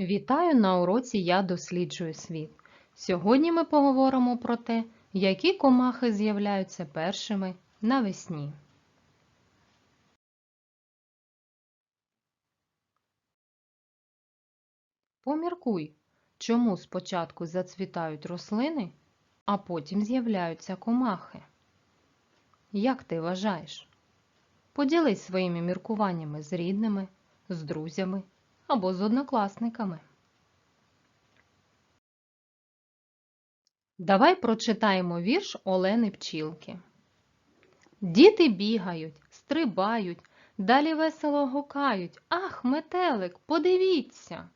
Вітаю на уроці Я досліджую світ. Сьогодні ми поговоримо про те, які комахи з'являються першими навесні. Поміркуй, чому спочатку зацвітають рослини, а потім з'являються комахи. Як ти вважаєш? Поділись своїми міркуваннями з рідними, з друзями або з однокласниками. Давай прочитаємо вірш Олени Пчілки. Діти бігають, стрибають, далі весело гукають. Ах, метелик, подивіться.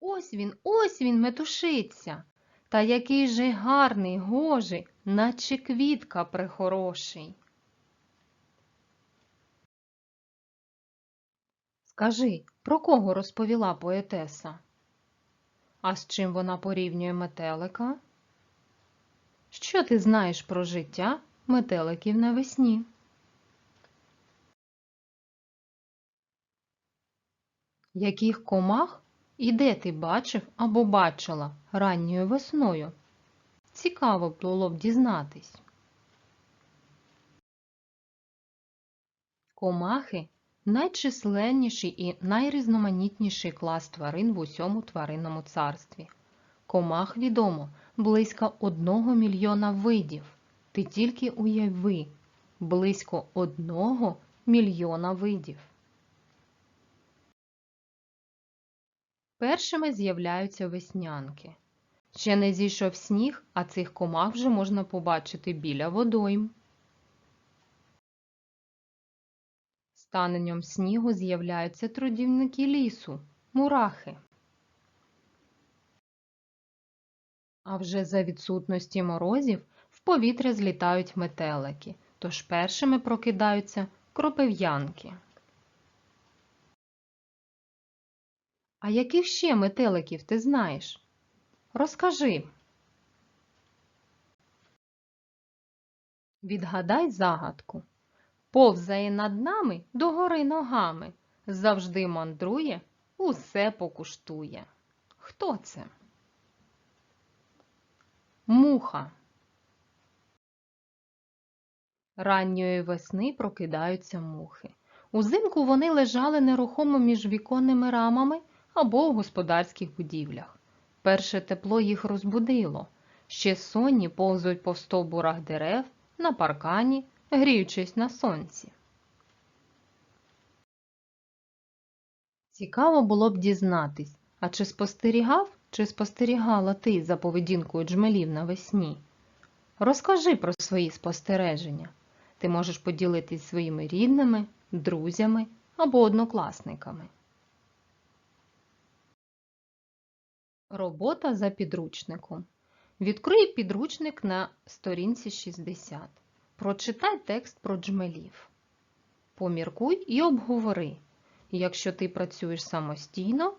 Ось він, ось він метушиться. Та який же гарний, гожий, наче квітка прихороший. Скажи, про кого розповіла поетеса? А з чим вона порівнює метелика? Що ти знаєш про життя метеликів навесні? Яких комах і де ти бачив або бачила ранньою весною? Цікаво було б дізнатись. Комахи найчисленніший і найрізноманітніший клас тварин в усьому тваринному царстві. Комах відомо близько одного мільйона видів. Ти тільки уяви близько одного мільйона видів. Першими з'являються веснянки. Ще не зійшов сніг, а цих комах вже можна побачити біля водойм. Таненням снігу з'являються трудівники лісу – мурахи. А вже за відсутності морозів в повітря злітають метелики, тож першими прокидаються кропив'янки. А яких ще метеликів ти знаєш? Розкажи. Відгадай загадку. Повзає над нами догори ногами, завжди мандрує, усе покуштує. Хто це? Муха. Ранньої весни прокидаються мухи. Узимку вони лежали нерухомо між віконними рамами або в господарських будівлях. Перше тепло їх розбудило. Ще сонні повзуть по стовбурах дерев, на паркані, гріючись на сонці. Цікаво було б дізнатись, а чи спостерігав, чи спостерігала ти за поведінкою джмелів навесні? Розкажи про свої спостереження. Ти можеш поділитись своїми рідними, друзями або однокласниками. Робота за підручником. Відкрий підручник на сторінці 60. Прочитай текст про джмелів. Поміркуй і обговори. Якщо ти працюєш самостійно,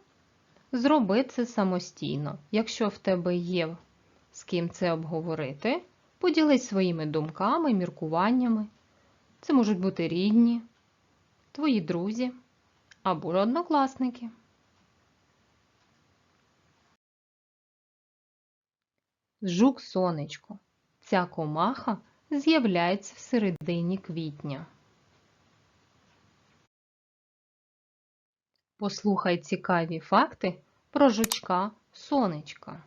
зроби це самостійно. Якщо в тебе є з ким це обговорити, поділись своїми думками, міркуваннями. Це можуть бути рідні, твої друзі або однокласники. Жук сонечко. Ця комаха з'являється в середині квітня. Послухай цікаві факти про жучка сонечка.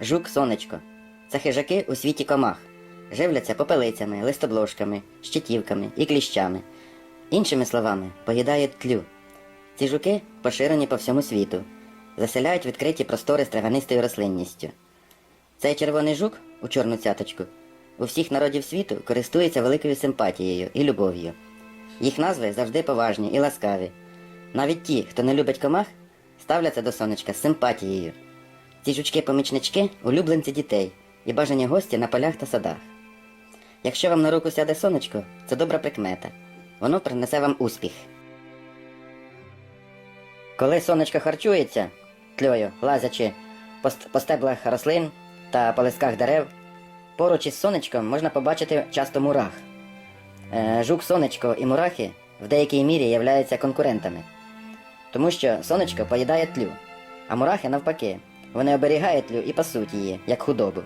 Жук сонечко. Це хижаки у світі комах. Живляться попелицями, листобложками, щитівками і кліщами. Іншими словами, поїдають тлю. Ці жуки поширені по всьому світу, заселяють відкриті простори з травянистою рослинністю. Цей червоний жук у чорну цяточку у всіх народів світу користується великою симпатією і любов'ю. Їх назви завжди поважні і ласкаві. Навіть ті, хто не любить комах, ставляться до сонечка з симпатією. Ці жучки-помічнички улюбленці дітей і бажані гості на полях та садах. Якщо вам на руку сяде сонечко, це добра прикмета. Воно принесе вам успіх. Коли сонечко харчується, тльою, лазячи по, стеблах рослин та по листках дерев. Поруч із сонечком можна побачити часто мурах. Е, Жук сонечко і мурахи в деякій мірі являються конкурентами, тому що сонечко поїдає тлю, а мурахи навпаки, вони оберігають тлю і пасуть її, як худобу.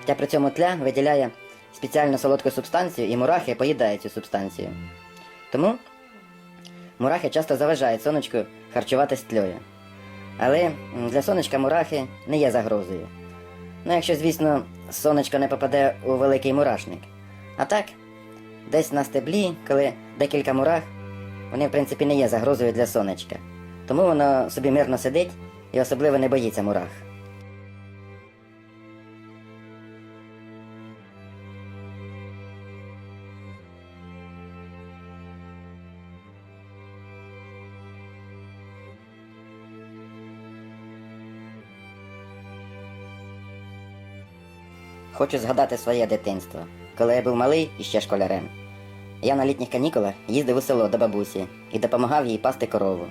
Хоча при цьому тля виділяє спеціальну солодку субстанцію, і мурахи поїдають цю субстанцію. Тому мурахи часто заважають сонечку харчуватись тлею. Але для сонечка мурахи не є загрозою. Ну, якщо, звісно, сонечко не попаде у великий мурашник. А так, десь на стеблі, коли декілька мурах, вони, в принципі, не є загрозою для сонечка. Тому воно собі мирно сидить і особливо не боїться мурах. Хочу згадати своє дитинство, коли я був малий і ще школярем. Я на літніх канікулах їздив у село до бабусі і допомагав їй пасти корову.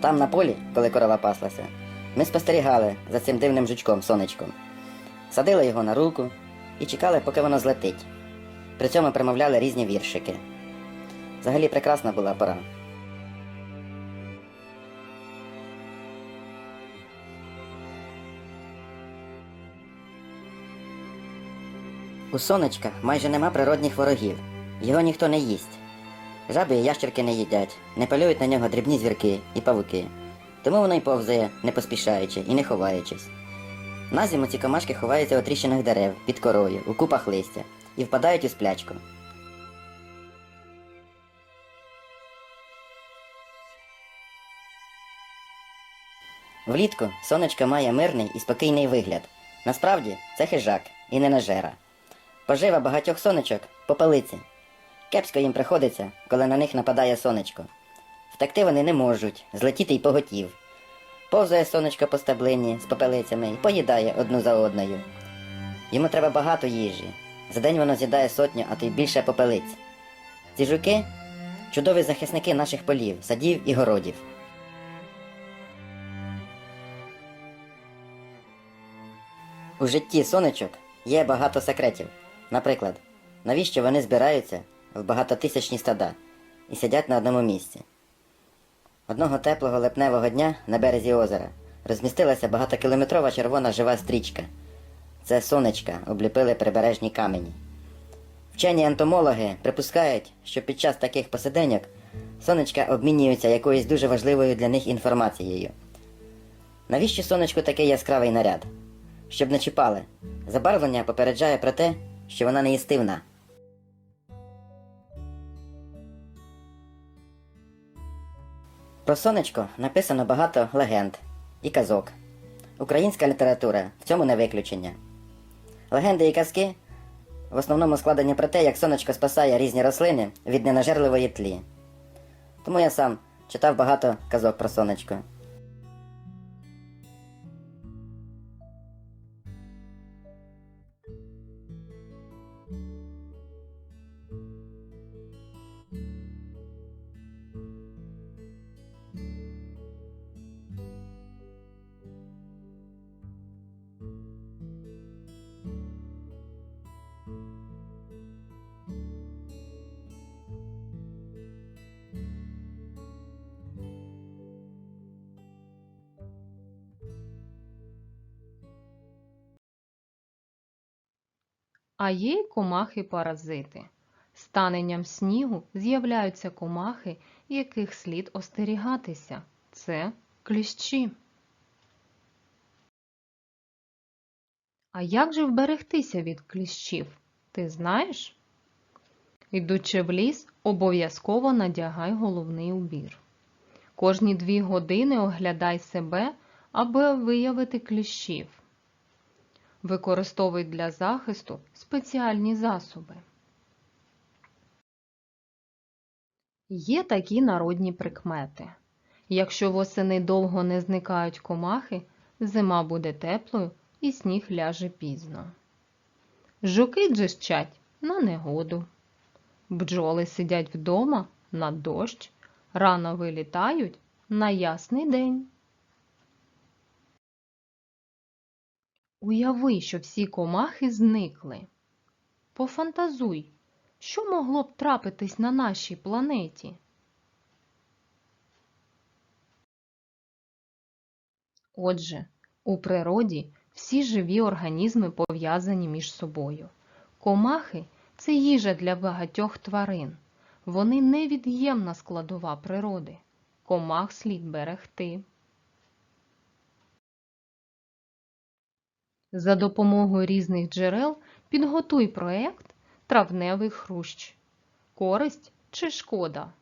Там на полі, коли корова паслася, ми спостерігали за цим дивним жучком сонечком. Садили його на руку і чекали, поки воно злетить. При цьому примовляли різні віршики. Взагалі прекрасна була пора. У сонечка майже нема природних ворогів. Його ніхто не їсть. Жаби і ящерки не їдять, не полюють на нього дрібні звірки і павуки. Тому воно й повзає, не поспішаючи і не ховаючись. На зиму ці комашки ховаються у тріщинах дерев, під корою, у купах листя і впадають у сплячку. Влітку сонечко має мирний і спокійний вигляд. Насправді це хижак і не нажера. Пожива багатьох сонечок попелиці. Кепсько їм приходиться, коли на них нападає сонечко. Втекти вони не можуть, злетіти й поготів. Повзає сонечко по стеблині з попелицями і поїдає одну за одною. Йому треба багато їжі. За день воно з'їдає сотню, а то й більше попелиць. Ці жуки чудові захисники наших полів, садів і городів. У житті сонечок є багато секретів. Наприклад, навіщо вони збираються в багатотисячні стада і сидять на одному місці. Одного теплого липневого дня на березі озера розмістилася багатокілометрова червона жива стрічка. Це сонечка обліпили прибережні камені. Вчені ентомологи припускають, що під час таких посиденьок сонечка обмінюються якоюсь дуже важливою для них інформацією. Навіщо сонечку такий яскравий наряд? Щоб не чіпали. Забарвлення попереджає про те, що вона неїстивна. Про сонечко написано багато легенд і казок. Українська література в цьому не виключення. Легенди і казки в основному складені про те, як сонечко спасає різні рослини від ненажерливої тлі. Тому я сам читав багато казок про сонечко. А є й комахи-паразити. З таненням снігу з'являються комахи, яких слід остерігатися. Це кліщі. А як же вберегтися від кліщів? Ти знаєш? Йдучи в ліс, обов'язково надягай головний убір. Кожні дві години оглядай себе, аби виявити кліщів. Використовуй для захисту спеціальні засоби. Є такі народні прикмети. Якщо восени довго не зникають комахи, зима буде теплою і сніг ляже пізно. Жуки джищать на негоду. Бджоли сидять вдома на дощ, рано вилітають на ясний день. Уяви, що всі комахи зникли. Пофантазуй, що могло б трапитись на нашій планеті? Отже, у природі всі живі організми пов'язані між собою. Комахи це їжа для багатьох тварин. Вони невід'ємна складова природи. Комах слід берегти. За допомогою різних джерел підготуй проект Травневий хрущ. Користь чи шкода?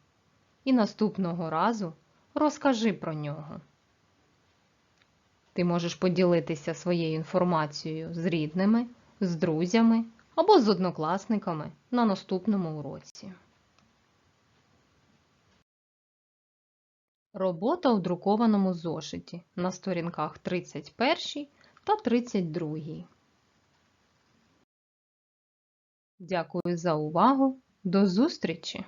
І наступного разу розкажи про нього. Ти можеш поділитися своєю інформацією з рідними, з друзями або з однокласниками на наступному уроці. Робота у друкованому зошиті на сторінках 31 та 32. Дякую за увагу. До зустрічі!